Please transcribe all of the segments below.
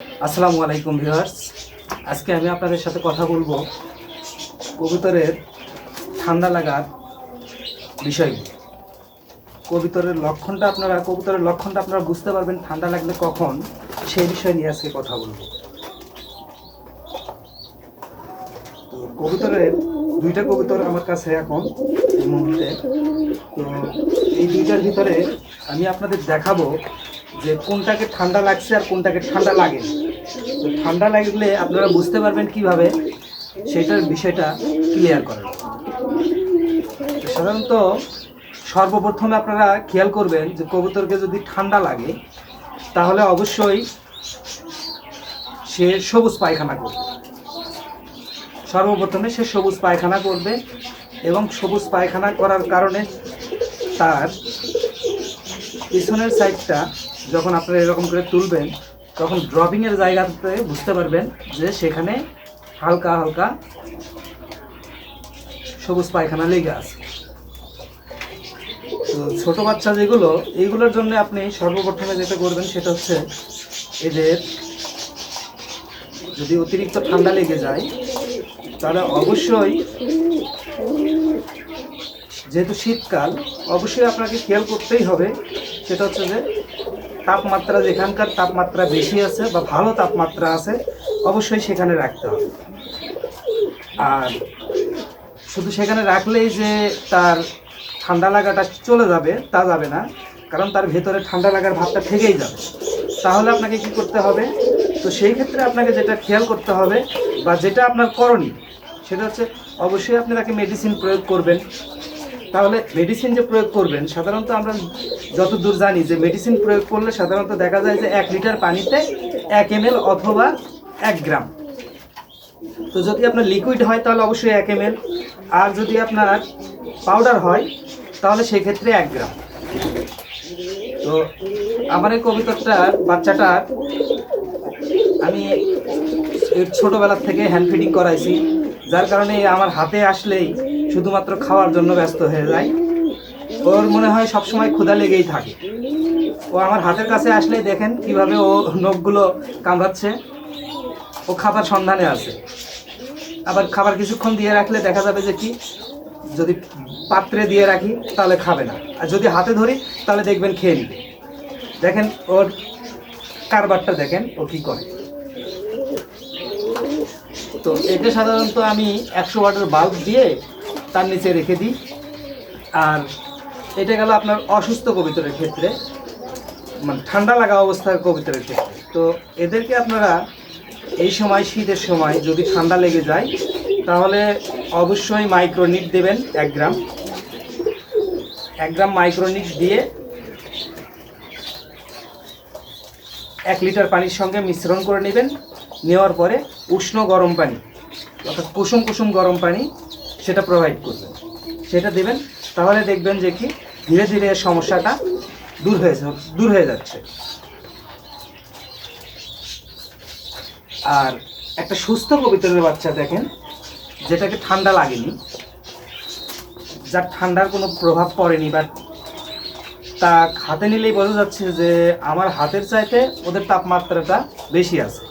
আসসালামু আলাইকুম ভিউয়ার্স। আজকে আমি আপনাদের সাথে কথা বলব কবুতরের ঠান্ডা লাগার বিষয় কবুতরের লক্ষণটা আপনারা, কবুতরের লক্ষণটা আপনারা বুঝতে পারবেন ঠান্ডা লাগলে কখন, সেই বিষয় নিয়ে আজকে কথা বলব। কবুতরের, দুইটা কবুতর আমার কাছে এখন এই মুহূর্তে। তো এই দুইটার ভিতরে আমি আপনাদের দেখাবো যে কোনটাকে ঠান্ডা লাগছে আর কোনটাকে ঠান্ডা লাগে তো ঠান্ডা লাগলে আপনারা বুঝতে পারবেন কীভাবে সেটার বিষয়টা ক্লিয়ার করেন সাধারণত সর্বপ্রথমে আপনারা খেয়াল করবেন যে কবুতরকে যদি ঠান্ডা লাগে, তাহলে অবশ্যই সে সবুজ পায়খানা করবে। সর্বপ্রথমে সে সবুজ পায়খানা করবে এবং সবুজ পায়খানা করার কারণে তার পিছনের সাইডটা যখন আপনারা এরকম করে তুলবেন, তখন ড্রপিংয়ের জায়গাতে বুঝতে পারবেন যে সেখানে হালকা হালকা সবুজ পায়খানা লেগে আছে। তো ছোটো বাচ্চা যেগুলো, এইগুলোর জন্য আপনি সর্বপ্রথমে যেটা করবেন সেটা হচ্ছে এদের যদি অতিরিক্ত ঠান্ডা লেগে যায় তাহলে অবশ্যই যেহেতু শীতকাল, অবশ্যই আপনাকে খেয়াল করতেই হবে। সেটা হচ্ছে যে তাপমাত্রা যেখানকার তাপমাত্রা বেশি আছে বা ভালো তাপমাত্রা আছে, অবশ্যই সেখানে রাখতে হবে। আর শুধু সেখানে রাখলেই যে তার ঠান্ডা লাগাটা চলে যাবে, তা যাবে না। কারণ তার ভেতরে ঠান্ডা লাগার ভাবটা থেকেই যাবে। তাহলে আপনাকে কি করতে হবে? তো সেই ক্ষেত্রে আপনাকে যেটা খেয়াল করতে হবে বা যেটা আপনার করণীয়, সেটা হচ্ছে অবশ্যই আপনি তাকে মেডিসিন প্রয়োগ করবেন। তাহলে মেডিসিন যে প্রয়োগ করবেন, সাধারণত আমরা যতদূর জানি যে মেডিসিন প্রয়োগ করলে সাধারণত দেখা যায় যে এক লিটার পানিতে এক এম অথবা এক গ্রাম। তো যদি আপনার লিকুইড হয় তাহলে অবশ্যই এক এম আর যদি আপনার পাউডার হয় তাহলে সেক্ষেত্রে এক গ্রাম। তো আমার এই কবিতাটার বাচ্চাটার আমি ছোটোবেলার থেকে হ্যান্ড ফিডিং করাইছি, যার কারণে আমার হাতে আসলেই শুধুমাত্র খাওয়ার জন্য ব্যস্ত হয়ে যায়। ওর মনে হয় সবসময় ক্ষুধা লেগেই থাকে। ও আমার হাতের কাছে আসলেই দেখেন কীভাবে ও নখগুলো কামড়াচ্ছে। ও খাবার সন্ধানে আছে। আবার খাবার কিছুক্ষণ দিয়ে রাখলে দেখা যাবে যে কি, যদি পাত্রে দিয়ে রাখি তাহলে খাবে না। আর যদি হাতে ধরি তাহলে দেখবেন খেয়ে নিবে। দেখেন ওর কারবারটা দেখেন, ও কি করে। তো এটা সাধারণত আমি একশো ওয়াটের বাল্ব দিয়ে তার নিচে রেখে দিই। আর এটা গেল আপনার অসুস্থ কবিতরের ক্ষেত্রে মানে ঠান্ডা লাগা অবস্থার কবিতরের ক্ষেত্রে। তো এদেরকে আপনারা এই সময়, শীতের সময় যদি ঠান্ডা লেগে যায়, তাহলে অবশ্যই মাইক্রোনিট দেবেন এক গ্রাম। এক গ্রাম মাইক্রোনিট দিয়ে এক লিটার পানির সঙ্গে মিশ্রণ করে নেবেন। নেওয়ার পরে উষ্ণ গরম পানি, অর্থাৎ কুসুম কুসুম গরম পানি, সেটা প্রোভাইড করবেন। সেটা দেবেন, তাহলে দেখবেন যে কি ধীরে ধীরে সমস্যাটা দূর হয়ে দূর হয়ে যাচ্ছে। আর একটা সুস্থ কবিতরের বাচ্চা দেখেন, যেটাকে ঠান্ডা লাগেনি, যার ঠান্ডার কোনো প্রভাব পড়েনি বা তা হাতে নিলেই বোঝা যাচ্ছে যে আমার হাতের চাইতে ওদের তাপমাত্রাটা বেশি আছে।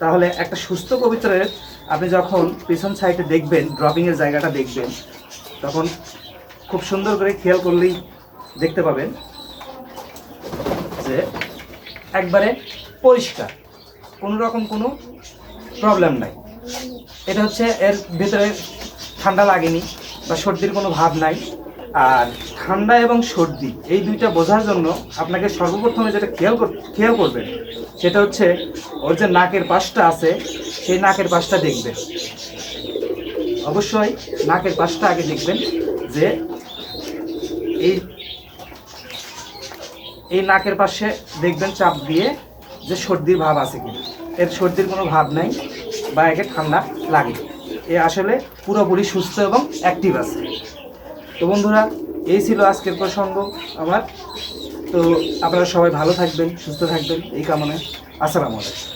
তাহলে একটা সুস্থ কবিতরের আপনি যখন পিছন সাইডে দেখবেন ড্রপিংয়ের জায়গাটা দেখবেন, তখন খুব সুন্দর করে খেয়াল করলেই দেখতে পাবেন যে একবারে পরিষ্কার, কোনো রকম কোনো প্রবলেম নাই। এটা হচ্ছে এর ভিতরে ঠান্ডা লাগেনি বা সর্দির কোনো ভাব নাই। আর ঠান্ডা এবং সর্দি, এই দুইটা বোঝার জন্য আপনাকে সর্বপ্রথমে যেটা খেয়াল কর, খেয়াল করবেন, সেটা হচ্ছে ওর যে নাকের পাশটা আছে, সেই নাকের পাশটা দেখবেন। অবশ্যই নাকের পাশটা আগে দেখবেন যে এই এই নাকের পাশে দেখবেন চাপ দিয়ে যে সর্দির ভাব আছে কি এর সর্দির কোনো ভাব নাই, বা একে ঠান্ডা লাগে। এ আসলে পুরোপুরি সুস্থ এবং অ্যাক্টিভ আছে। তো বন্ধুরা, এই ছিল আজকের প্রসঙ্গ আমার। তো আপনারা সবাই ভালো থাকবেন, সুস্থ থাকবেন, এই কামনায়। আসসালামু আলাইকুম।